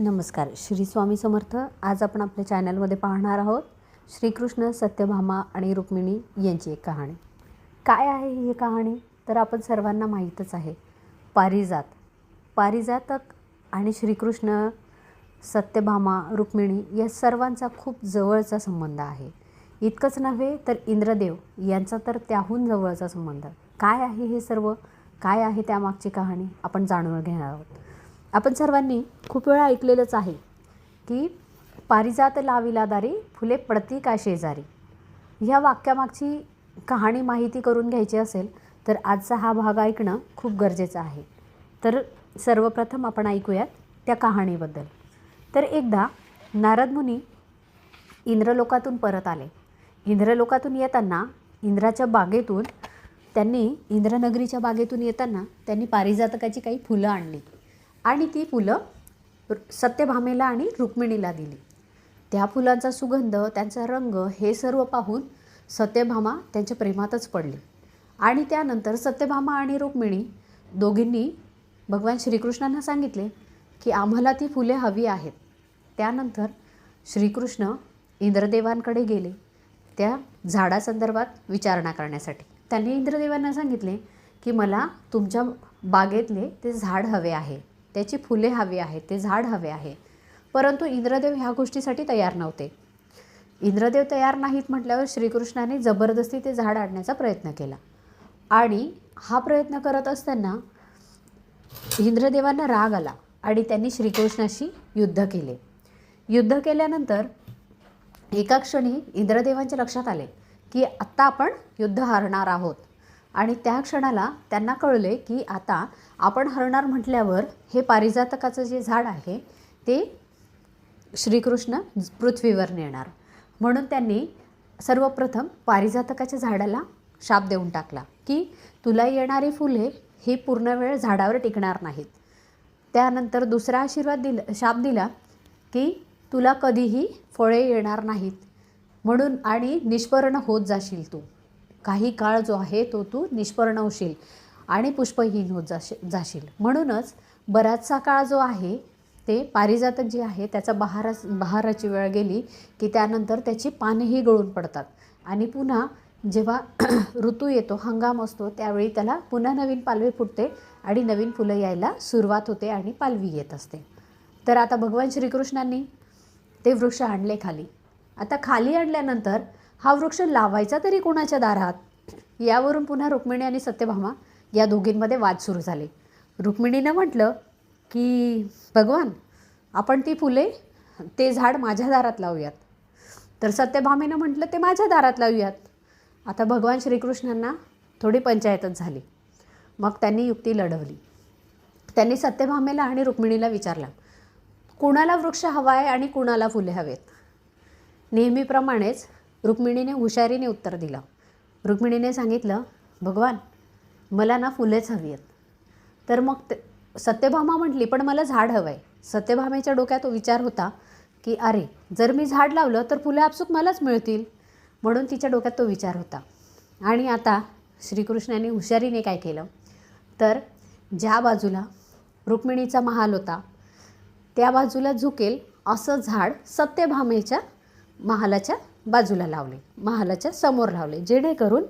नमस्कार. श्री स्वामी समर्थ आज आपण आपल्या चॅनलमध्ये पाहणार आहोत श्रीकृष्ण सत्यभामा आणि रुक्मिणी यांची एक कहाणी. काय आहे ही कहाणी? तर आपण सर्वांना माहीतच आहे. पारिजात. पारिजातक आणि श्रीकृष्ण सत्यभामा रुक्मिणी या सर्वांचा खूप जवळचा संबंध आहे. इतकंच नव्हे तर इंद्रदेव यांचा तर त्याहून जवळचा संबंध. काय आहे हे सर्व? काय आहे त्यामागची कहाणी? आपण जाणून घेणार आहोत. आपण सर्वांनी खूप वेळा ऐकलेलंच आहे की पारिजात लाविला दारी फुले पडती का शेजारी? ह्या वाक्यामागची कहाणी माहिती करून घ्यायची असेल तर आजचा हा भाग ऐकणं खूप गरजेचं आहे. तर सर्वप्रथम आपण ऐकूयात त्या कहाणीबद्दल. तर एकदा नारद मुनी इंद्रलोकातून परत आले. इंद्रलोकातून येताना इंद्राच्या बागेतून त्यांनी इंद्रनगरीच्या बागेतून येताना त्यांनी पारिजातकाची काही फुलं आणली. आणि ती फुलं रु- सत्यभामेला आणि रुक्मिणीला दिली. त्या फुलांचा सुगंध त्यांचा रंग हे सर्व पाहून सत्यभामा त्यांच्या प्रेमातच पडली. आणि त्यानंतर सत्यभामा आणि रुक्मिणी दोघींनी भगवान श्रीकृष्णांना सांगितले की आम्हाला ती फुले हवी आहेत. त्यानंतर श्रीकृष्ण इंद्रदेवांकडे गेले त्या झाडासंदर्भात विचारणा करण्यासाठी. त्यांनी इंद्रदेवांना सांगितले की मला तुमच्या बागेतले ते झाड हवे आहे. त्याची फुले हवी आहेत ते झाड हवे आहे. परंतु इंद्रदेव ह्या गोष्टीसाठी तयार नव्हते. इंद्रदेव तयार नाहीत म्हटल्यावर श्रीकृष्णाने जबरदस्ती ते झाड आणण्याचा प्रयत्न केला. आणि हा प्रयत्न करत असताना इंद्रदेवांना राग आला आणि त्यांनी श्रीकृष्णाशी युद्ध केले. युद्ध केल्यानंतर एका क्षणी इंद्रदेवांच्या लक्षात आले की आत्ता आपण युद्ध हरणार आहोत. आणि त्या क्षणाला त्यांना कळले की आता आपण हरणार म्हटल्यावर हे पारिजातकाचं जे झाड आहे ते श्रीकृष्ण पृथ्वीवर नेणार. म्हणून त्यांनी सर्वप्रथम पारिजातकाच्या झाडाला शाप देऊन टाकला की तुला येणारी फुले ही पूर्ण वेळ झाडावर टिकणार नाहीत. त्यानंतर दुसरा आशीर्वाद दिला शाप दिला की तुला कधीही फळे येणार नाहीत. म्हणून आणि निष्पर्ण होत जाशील तू. काही काळ जो आहे तो तू निष्पर्ण होशील आणि पुष्पहीन होत जाशी जाशील. म्हणूनच बराचसा काळ जो आहे ते पारिजातक जे आहे त्याचा बहारास बहाराची वेळ गेली की त्यानंतर त्याची पानेही गळून पडतात. आणि पुन्हा जेव्हा ऋतू येतो हंगाम असतो त्यावेळी त्याला पुन्हा नवीन पालवी फुटते आणि नवीन फुलं यायला सुरुवात होते आणि पालवी येत असते. तर आता भगवान श्रीकृष्णांनी ते वृक्ष आणले खाली. आता खाली आणल्यानंतर हा वृक्ष लावायचा तरी कोणाच्या दारात? यावरून पुन्हा रुक्मिणी आणि सत्यभामा या दोघींमध्ये वाद सुरू झाले. रुक्मिणीनं म्हटलं की भगवान आपण ती फुले ते झाड माझ्या दारात लावूयात. तर सत्यभामेनं म्हटलं ते माझ्या दारात लावूयात. आता भगवान श्रीकृष्णांना थोडी पंचायतच झाली. मग त्यांनी युक्ती लढवली. त्यांनी सत्यभामेला आणि रुक्मिणीला विचारलं कुणाला वृक्ष हवा आहे आणि कुणाला फुले हवेत? नेहमीप्रमाणेच रुक्मिणीने हुशारीने उत्तर दिलं. रुक्मिणीने सांगितलं भगवान मला ना फुलेच हवी आहेत. तर मग ते सत्यभामा म्हटली पण मला झाड हवं आहे सत्यभामेच्या डोक्यात तो विचार होता की अरे जर मी झाड लावलं तर फुलं आपसूक मलाच मिळतील. म्हणून तिच्या डोक्यात तो विचार होता. आणि आता श्रीकृष्णाने हुशारीने काय केलं? तर ज्या बाजूला रुक्मिणीचा महाल होता त्या बाजूला झुकेल असं झाड सत्यभामेच्या महालाच्या बाजूला लावले महालाच्या समोर लावले. जेणेकरून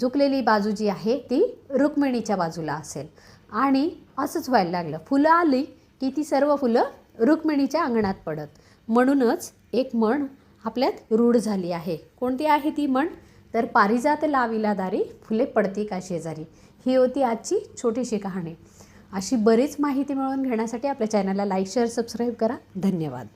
झुकलेली बाजू जी आहे ती रुक्मिणीच्या बाजूला असेल. आणि असंच व्हायला लागलं. फुलं आली की ती सर्व फुलं रुक्मिणीच्या अंगणात पडत. म्हणूनच एक म्हण आपल्यात रूढ झाली आहे. कोणती आहे ती म्हण? तर पारिजात लाविला दारी फुले पडती का शेजारी? ही होती आजची छोटीशी कहाणी. अशी बरीच माहिती मिळवून घेण्यासाठी आपल्या चॅनलला लाईक शेअर सबस्क्राईब करा. धन्यवाद.